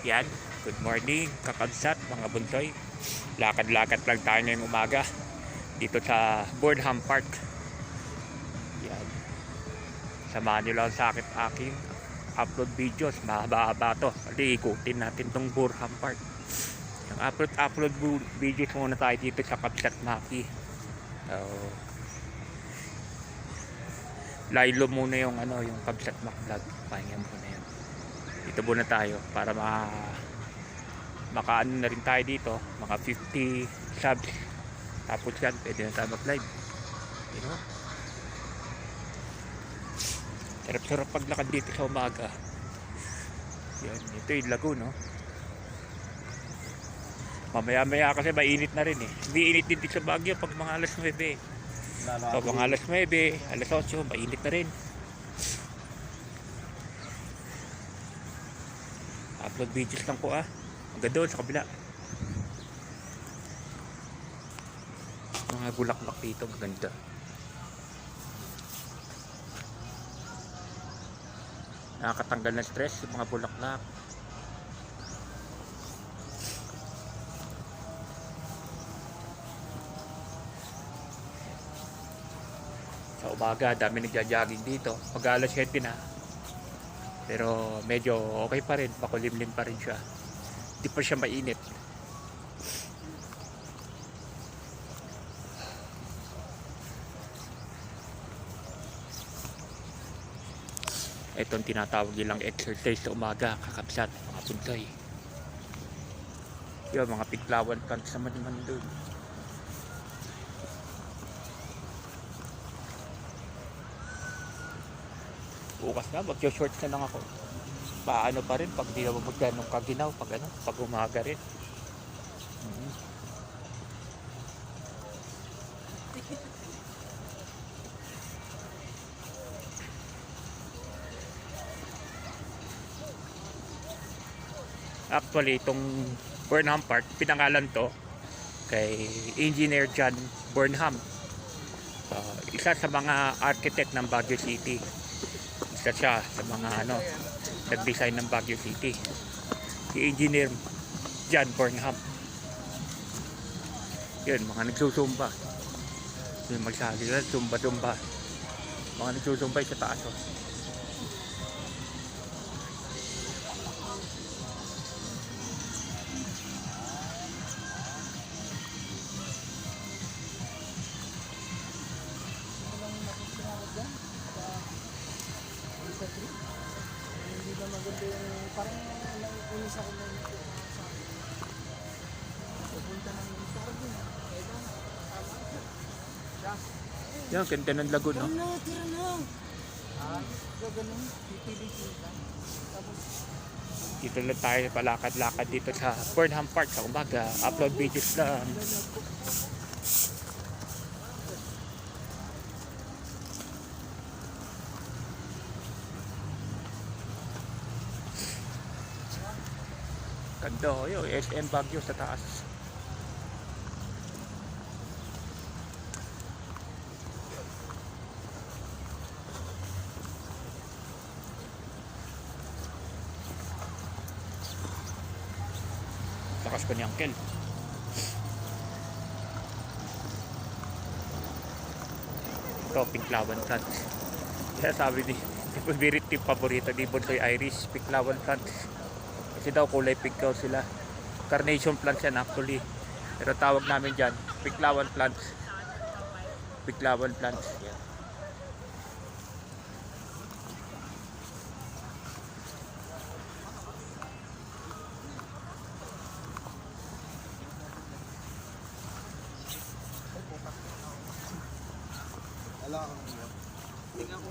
Yan, good morning, kakabsat, mga buntoy. Lakad-lakad lang tayo ngayong umaga dito sa Boardham Park. Yan. Samahan nyo lang sa akin aking upload videos. Mahaba-haba to. Kasi ikutin natin tong Boardham Park. Yung upload, upload videos muna tayo dito sa Kabsat Maki. So, Lilo muna yung ano, yung Kabsat Mak vlog. Pakinggan muna yun. Dito muna tayo para ma makaano na rin tayo dito. Mga 50 subs tapos yan pwede na tayo mag live you know sarap sarap paglakad dito sa umaga. Yan ito yung lago no? Mamaya maya kasi mainit na rin eh. Hindi init din dito sa Baguio pag mga alas 9 eh. pag mga alas 9 alas 8 mainit na rin upload videos lang po ah. Hanggang doon sa kabila. Mga bulaklak dito maganda. Nakakatanggal ng stress yung mga bulaklak. Sa umaga dami nagja-jogging dito. Pag alas 7 na pero medyo okay pa rin pakulimlim pa rin siya. Hindi pa siya mainit. Itong tinatawag nilang exercise sa umaga kakapsat mga puntoy. Yun mga piglawan plants naman naman doon bukas na magyo-shorts na lang ako paano pa rin pag di naman magganong kaginaw pag ano pag umaga rin Mhm. Actually, itong Burnham Park, pinangalan to kay Engineer John Burnham. Uh, isa sa mga architect ng Baguio City. Isa siya sa mga ano, nag-design ng Baguio City. Si Engineer John Burnham. Yun, mga nagsusumba. Yung magsabi nila, sumba-sumba. Mga nagsusumba sa taas. Oh. Maganda yung parang naiinis ako yung sa akin. Pupunta ng parang yun. Ito na. Tama. Siya. Yan, ganda ng lagoon, no? Tira na, tira na. Ah, gaganon. Pipili kita. Tapos, Dito lang tayo palakad-lakad dito sa Burnham Park sa umaga. Upload videos lang. Ganda oh, yun. SM Baguio sa taas. Lakas pa ni Uncle. Ito, Pinklawan Plants. Kaya sabi ni, yung favorite tip paborito ni Bonsoy Iris, Pinklawan Plants. Kasi daw kulay pink daw sila. Carnation plants yan actually. Pero tawag namin dyan, Pinklawan Plants. Pinklawan Plants. Yan. Tingnan ko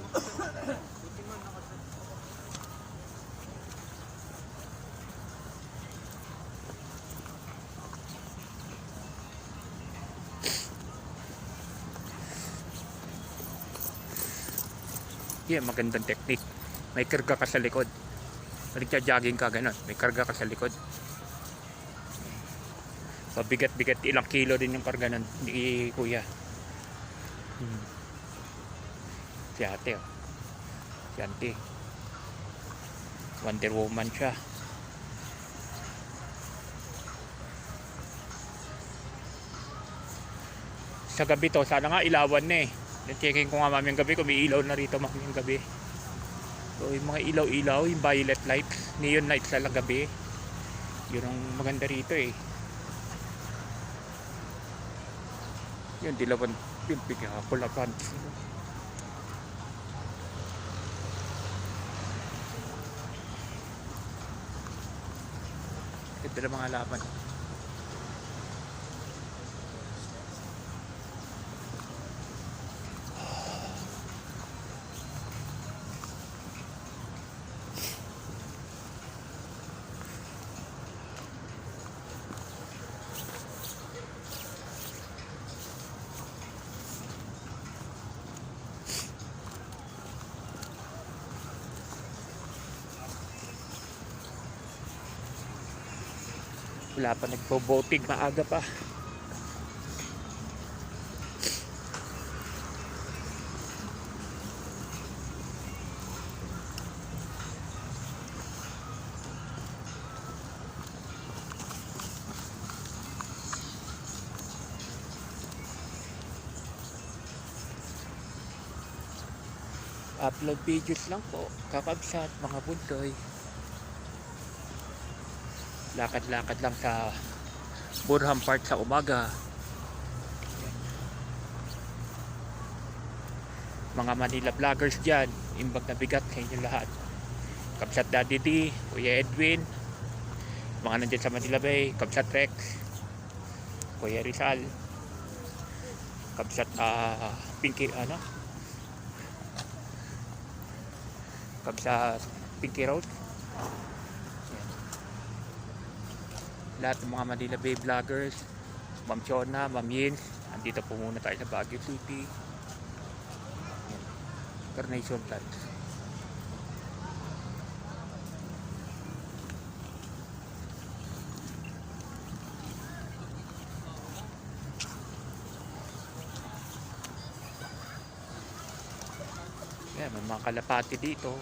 yan magandang technique. May karga ka sa likod. Nagja-jogging ka ganun. May karga ka sa likod. Pabigat so, bigat ilang kilo din yung karga nun ni kuya. Hmm. si ate oh. si ate Wonder Woman siya. Sa gabi to sana nga ilawan na eh. Checking ko nga mamayang gabi kung may ilaw na rito mamayang gabi. So yung mga ilaw-ilaw, yung violet lights, neon lights sa gabi. Yun ang maganda rito eh. Yun, dilawan, yung pigakulapan. Ganda ng mga laban. Wala pa nagbo-voting, maaga pa. Upload videos lang po. Kakabsat, mga buntoy. Lakad-lakad lang sa Burham Park sa umaga. Mga Manila vloggers dyan, imbag na bigat sa inyo lahat. Kabsat Daddy D, Kuya Edwin, mga nandyan sa Manila Bay, Kabsat Rex, Kuya Rizal, Kabsat ah Pinky, ano? Kabsat Pinky Road. Lahat ng mga Manila Bay vloggers, Ma'am Chona, Ma'am Yins, andito po muna tayo sa Baguio City. Carnation Plants. Yan, may mga kalapati dito.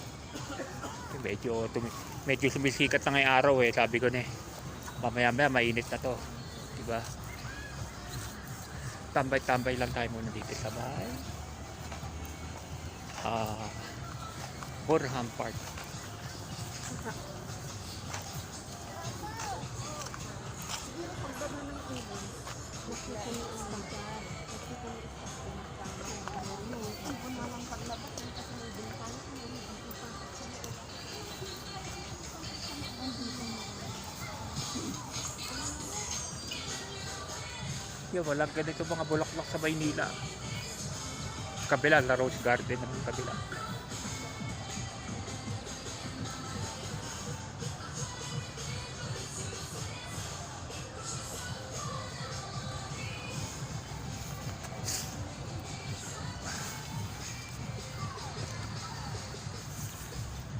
Medyo, medyo sumisikat na ngayong araw eh. Sabi ko na eh. Mamaya maya mainit na to. Diba? Tambay-tambay lang tayo muna dito sa bahay. Ah, Burham Park. Pagbaba ng Yung walang ganito mga bulaklak sa Maynila. Kabila, la Rose Garden naman kabila.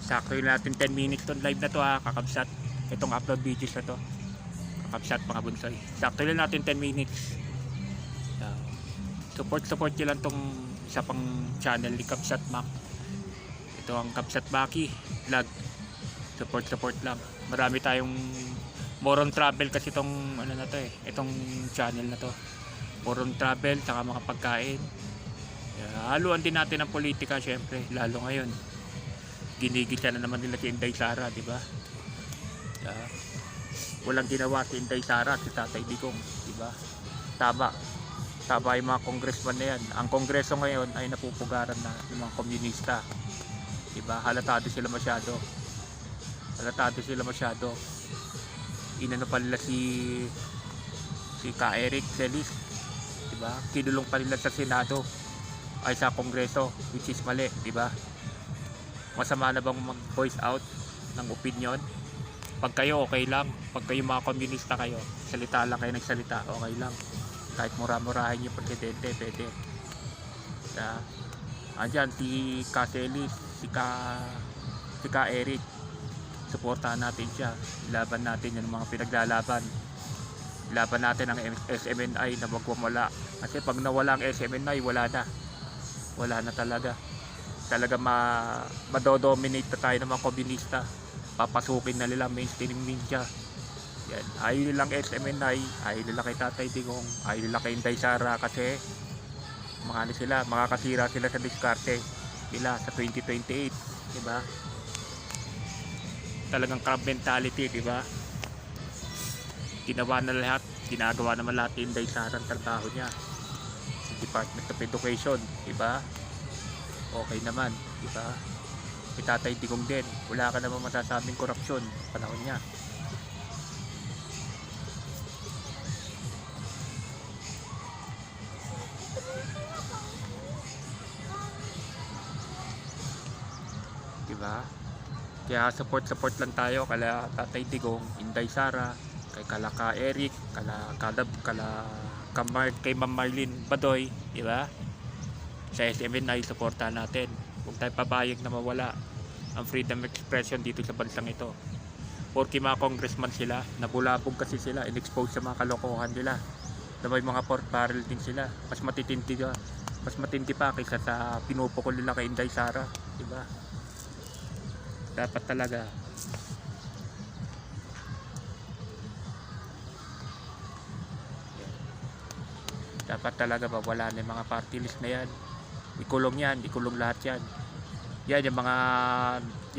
Sakto yun natin 10 minutes tong live na to ha, kakabsat. Itong upload videos na to. Kakabsat mga bunsoy. Sakto lang natin 10 minutes. Uh, support support nyo lang tong isa pang channel ni Kapsat Mac. Ito ang Kapsat Maki vlog. Support support lang. Marami tayong more on travel kasi itong ano na to eh. Itong channel na to. More on travel saka mga pagkain. Yeah, haluan din natin ang politika syempre lalo ngayon. Ginigita na naman nila si Inday Sara, di ba? Yeah. Walang ginawa si Inday Sara at si Tatay Digong, di ba? Tama. Tama yung mga congressman na yan. Ang kongreso ngayon ay napupugaran na ng mga komunista. Diba? Halatado sila masyado. Halatado sila masyado. Inano pa nila si si Ka Eric Celis. Diba? Kinulong pa nila sa Senado ay sa Kongreso which is mali, diba? Masama na bang mag-voice out ng opinion? Pag kayo okay lang, pag kayo mga komunista kayo, salita lang kayo nagsalita, okay lang kahit mura-murahin yung presidente, pwede. Yeah. Andyan, si Kaselis, si Ka, si Ka Eric, suportahan natin siya. Laban natin yung mga pinaglalaban. Laban natin ang SMNI na magwamala. Kasi pag nawala ang SMNI, wala na. Wala na talaga. Talaga ma madodominate na tayo ng mga komunista. Papasukin na nila mainstream media. Yan. Ayaw nilang SMNI, ayaw nila kay Tatay Digong, ayaw nila kay Inday Sara kasi mga ano sila, makakasira sila sa diskarte nila sa 2028, di ba? Talagang crab mentality, di ba? Ginawa na lahat, ginagawa naman lahat yung Inday Sara ang trabaho niya. Department of Education, di ba? Okay naman, di ba? Itatay Digong din, wala ka naman masasabing korupsyon panahon niya. Di ba? Kaya support support lang tayo kala Tatay Digong, Inday Sara, kay Kalaka Eric, kala Kalab, kala kay Ma'am Marlene Badoy, di ba? Sa SMNI suportahan natin. Huwag tayo papayag na mawala ang freedom of expression dito sa bansang ito. Porky mga congressman sila, nabulabog kasi sila, in-expose sa mga kalokohan nila. Na may mga port barrel din sila. Mas matitindi ka. Mas matindi pa kaysa sa pinupukol nila kay Inday Sara, di ba? Dapat talaga dapat talaga mawala na yung mga party list na yan ikulong yan, ikulong lahat yan. Yan yung mga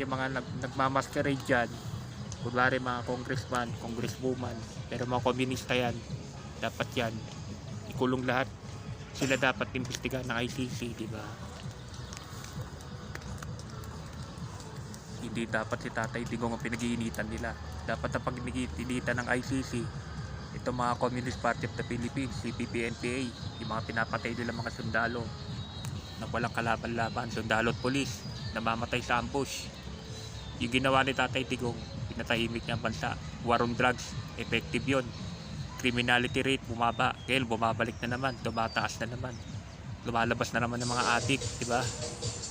yung mga nag, nagmamasquerade dyan. Kunwari mga congressman, congresswoman pero mga komunista yan dapat yan ikulong lahat. Sila dapat imbestigahan ng ICC di ba? Hindi dapat si Tatay Digong ang pinag-iinitan nila. Dapat ang pinag-iinitan ng ICC ito mga Communist Party of the Philippines, CPP, NPA, yung mga pinapatay nila mga sundalo na walang kalaban-laban, sundalo at polis, namamatay sa ambush. Yung ginawa ni Tatay Digong, pinatahimik niya ang bansa. War on drugs, effective yun. Criminality rate, bumaba. Kaya bumabalik na naman, tumataas na naman. Lumalabas na naman ng mga adik, di ba?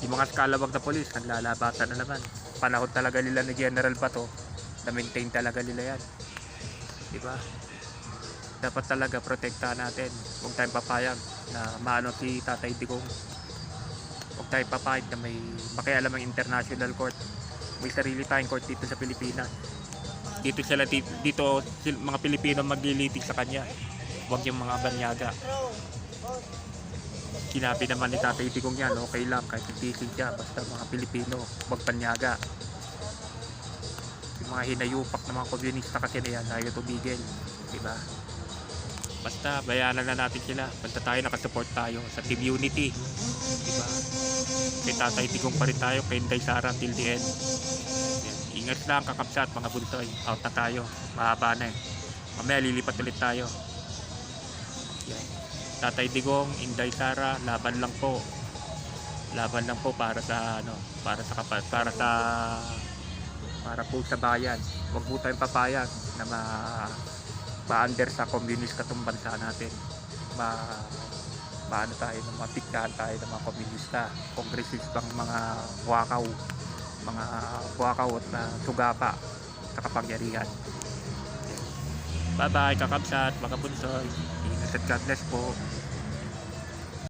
Yung mga skalawag na polis, naglalabatan na naman. Panahon talaga nila ni General Bato, na-maintain talaga nila yan. Di ba? dapat talaga protektahan natin. Huwag tayong papayag na maano si Tatay Digong. Huwag tayong papayag na may makialam ang international court. May sarili tayong court dito sa Pilipinas. Dito sila dito, dito mga Pilipino maglilitis sa kanya. Huwag yung mga banyaga. Kinabi naman ni Tatay Digong yan, okay lang kahit titisig siya basta mga Pilipino, huwag banyaga. Yung mga hinayupak ng mga komunista kasi na yan, ayaw tumigil. Diba? Basta bayanan na natin sila. Basta tayo nakasupport tayo sa Team Unity. Diba? Kay Tatay Digong pa rin tayo. Kay Inday Sara till the end. Ingat lang kakapsat mga buntoy. Out na tayo. Mahaba na eh. Mamaya lilipat ulit tayo. Yan. Tatay Digong, Inday Sara, laban lang po. Laban lang po para sa ano, para sa kapat, para sa para po sa bayan. Huwag po tayong papayag na ma ma-under sa communist katong bansa natin. Ma maano tayo na mapiktahan tayo ng mga komunista, kongresistang mga wakaw, mga wakaw at na sugapa sa kapangyarihan. Bye bye kakabsat, mga bunsoy. Ingat at God bless po.